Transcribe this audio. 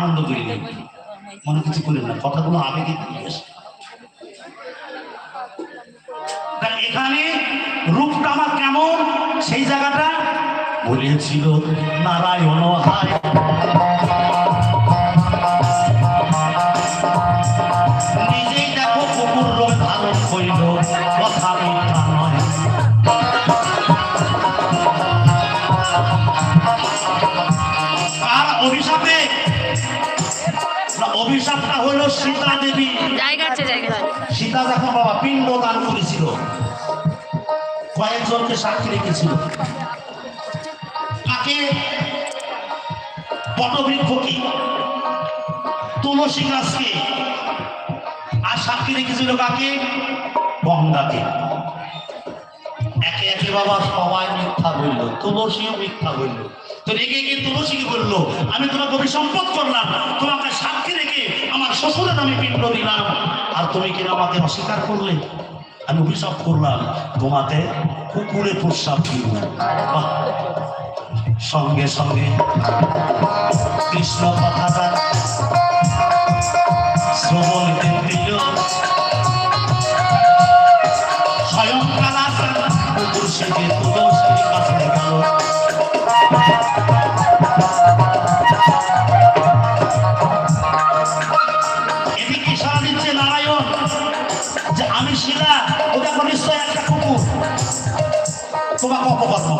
আনন্দ করি নেই মনে কিছু করি না কথাগুলো আবেগে এখানে রূপটা আমার কেমন? সেই জায়গাটা বলেছিল নারায়ণ অভিশাপে অভিশাপটা হলো সীতা দেবী। জায়গা আছে জায়গা সীতা যখন বাবা পিণ্ড দান করেছিল কয়েকজনকে সাক্ষী রেখেছিল। কাকে বটবৃক্ষ কি? তুলসী গাছকে। আর সাক্ষী রেখেছিল কাকে? গঙ্গাকে। একে একে বাবা সবাই মিথ্যা বলল তুলসীও মিথ্যা বলল। তো রেগে গিয়ে তুলসীকে বলল? আমি তোমাকে অভিসম্পদ করলাম। আমার শ্বশুরের আমি পিণ্ড দিলাম। আর তুমি কিনা আমাকে অস্বীকার করলে? আমি অভিশাপ করলাম, তোমাতে কুকুরে প্রস্রাব সঙ্গে সঙ্গে কৃষ্ণ কথাটা শ্রবণ দিল। স্বয়ং কালা কুকুর সেজে sila. Udah kau niscaya aku kuku. Coba kau pokok.